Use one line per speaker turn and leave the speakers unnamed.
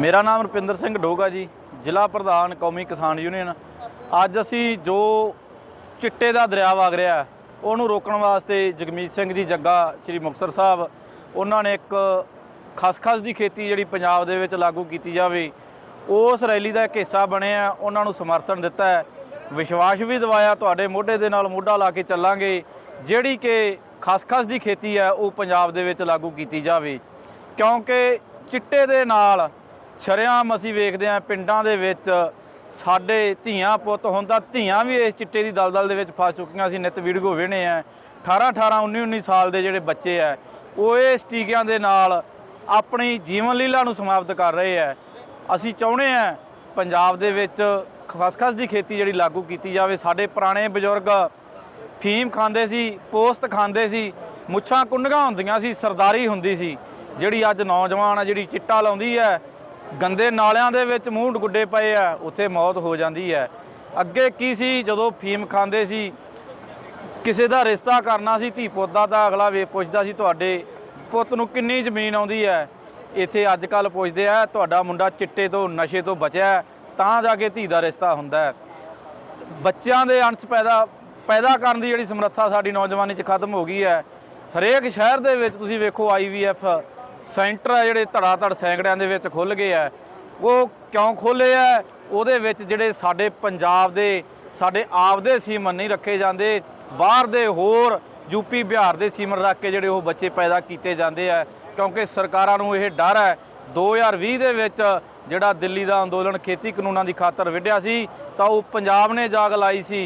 ਮੇਰਾ ਨਾਮ ਰੁਪਿੰਦਰ ਸਿੰਘ ਡੋਗਾ ਜੀ, ਜ਼ਿਲ੍ਹਾ ਪ੍ਰਧਾਨ ਕੌਮੀ ਕਿਸਾਨ ਯੂਨੀਅਨ। ਅੱਜ ਅਸੀਂ ਜੋ ਚਿੱਟੇ ਦਾ ਦਰਿਆ ਵਗ ਰਿਹਾ ਉਹਨੂੰ ਰੋਕਣ ਵਾਸਤੇ ਜਗਮੀਤ ਸਿੰਘ ਜੀ ਜੱਗਾ, ਸ੍ਰੀ ਮੁਕਤਸਰ ਸਾਹਿਬ, ਉਹਨਾਂ ਨੇ ਇੱਕ ਖਸਖਸ ਦੀ ਖੇਤੀ ਜਿਹੜੀ ਪੰਜਾਬ ਦੇ ਵਿੱਚ ਲਾਗੂ ਕੀਤੀ ਜਾਵੇ, ਉਸ ਰੈਲੀ ਦਾ ਇੱਕ ਹਿੱਸਾ ਬਣੇ ਆ ਉਹਨਾਂ ਨੂੰ ਸਮਰਥਨ ਦਿੱਤਾ ਹੈ। ਵਿਸ਼ਵਾਸ ਵੀ ਦਿਵਾਇਆ, ਤੁਹਾਡੇ ਮੋਢੇ ਦੇ ਨਾਲ ਮੋਢਾ ਲਾ ਕੇ ਚੱਲਾਂਗੇ, ਜਿਹੜੀ ਕਿ ਖਸਖਸ ਦੀ ਖੇਤੀ ਹੈ, ਉਹ ਪੰਜਾਬ ਦੇ ਵਿੱਚ ਲਾਗੂ ਕੀਤੀ ਜਾਵੇ। ਕਿਉਂਕਿ ਚਿੱਟੇ ਦੇ ਨਾਲ ਸ਼ਰੇਆਮ ਅਸੀਂ ਵੇਖਦੇ ਹਾਂ ਪਿੰਡਾਂ ਦੇ ਵਿੱਚ ਸਾਡੇ ਧੀਆਂ ਪੁੱਤ ਹੁੰਦਾ ਧੀਆਂ ਵੀ ਇਸ ਚਿੱਟੇ ਦੀ ਦਲਦਲ ਦੇ ਵਿੱਚ ਫਸ ਚੁੱਕੀਆਂ ਸੀ, ਨਿਤ ਵੀਡੀਓ ਵੇਣੇ ਆ। 18 18 19 19 ਸਾਲ ਦੇ ਜਿਹੜੇ ਬੱਚੇ ਆ, ਉਹ ਇਸ ਟੀਕਿਆਂ ਦੇ ਨਾਲ ਆਪਣੀ ਜੀਵਨ ਲੀਲਾ ਨੂੰ ਸਮਾਪਤ ਕਰ ਰਹੇ ਆ। ਅਸੀਂ ਚਾਹੁੰਦੇ ਆ ਪੰਜਾਬ ਦੇ ਵਿੱਚ ਖਸਖਸ ਦੀ ਖੇਤੀ ਜਿਹੜੀ ਲਾਗੂ ਕੀਤੀ ਜਾਵੇ। ਸਾਡੇ ਪੁਰਾਣੇ ਬਜ਼ੁਰਗ ਫੀਮ ਖਾਂਦੇ ਸੀ, ਪੋਸਤ ਖਾਂਦੇ ਸੀ, ਮੁੱਛਾਂ ਕੁੰਡੀਆਂ ਹੁੰਦੀਆਂ ਸੀ, ਸਰਦਾਰੀ ਹੁੰਦੀ ਸੀ, ਜਿਹੜੀ ਅੱਜ ਨੌਜਵਾਨ ਆ, ਜਿਹੜੀ ਚਿੱਟਾ ਲਾਉਂਦੀ ਹੈ ਗੰਦੇ ਨਾਲਿਆਂ ਦੇ ਵਿੱਚ ਮੂੰਹ ਗੁੱਡੇ ਪਏ ਆ, ਉੱਥੇ ਮੌਤ ਹੋ ਜਾਂਦੀ ਹੈ। ਅੱਗੇ ਕੀ ਸੀ? ਜਦੋਂ ਫੀਮ ਖਾਂਦੇ ਸੀ, ਕਿਸੇ ਦਾ ਰਿਸ਼ਤਾ ਕਰਨਾ ਸੀ, ਧੀ ਪੁੱਤ ਦਾ, ਤਾਂ ਅਗਲਾ ਵੇ ਪੁੱਛਦਾ ਸੀ, ਤੁਹਾਡੇ ਪੁੱਤ ਨੂੰ ਕਿੰਨੀ ਜ਼ਮੀਨ ਆਉਂਦੀ ਹੈ? ਇੱਥੇ ਅੱਜ ਕੱਲ ਪੁੱਛਦੇ ਆ, ਤੁਹਾਡਾ ਮੁੰਡਾ ਚਿੱਟੇ ਤੋਂ, ਨਸ਼ੇ ਤੋਂ ਬਚਿਆ ਤਾਂ ਜਾ ਕੇ ਧੀ ਦਾ ਰਿਸ਼ਤਾ ਹੁੰਦਾ ਬੱਚਿਆਂ ਦੇ ਅੰਸ਼ ਪੈਦਾ ਪੈਦਾ ਕਰਨ ਦੀ ਜਿਹੜੀ ਸਮਰੱਥਾ ਸਾਡੀ ਨੌਜਵਾਨੀ 'ਚ ਖਤਮ ਹੋ ਗਈ ਹੈ। ਹਰੇਕ ਸ਼ਹਿਰ ਦੇ ਵਿੱਚ ਤੁਸੀਂ ਵੇਖੋ ਆਈਵੀਐਫ ਸੈਂਟਰ ਹੈ ਜਿਹੜੇ ਧੜਾ ਧੜ ਸੈਂਕੜਿਆਂ ਦੇ ਵਿੱਚ ਖੁੱਲ ਗਏ ਆ। ਉਹ ਕਿਉਂ ਖੋਲੇ ਆ? ਉਹਦੇ ਵਿੱਚ ਜਿਹੜੇ ਸਾਡੇ ਪੰਜਾਬ ਦੇ, ਸਾਡੇ ਆਪ ਦੇ ਸੀਮਨ ਨਹੀਂ ਰੱਖੇ ਜਾਂਦੇ। ਬਾਹਰ ਦੇ ਹੋਰ ਯੂਪੀ ਬਿਹਾਰ ਦੇ ਸੀਮਨ ਰੱਖ ਕੇ ਜਿਹੜੇ ਉਹ ਬੱਚੇ ਪੈਦਾ ਕੀਤੇ ਜਾਂਦੇ ਆ। ਕਿਉਂਕਿ ਸਰਕਾਰਾਂ ਨੂੰ ਇਹ ਡਰ ਹੈ। 2020 ਦੇ ਵਿੱਚ ਜਿਹੜਾ ਦਿੱਲੀ ਦਾ ਅੰਦੋਲਨ ਖੇਤੀ ਕਾਨੂੰਨਾਂ ਦੀ ਖਾਤਰ ਵਿੱਢਿਆ ਸੀ, ਤਾਂ ਉਹ ਪੰਜਾਬ ਨੇ ਜਾਗ ਲਾਈ ਸੀ।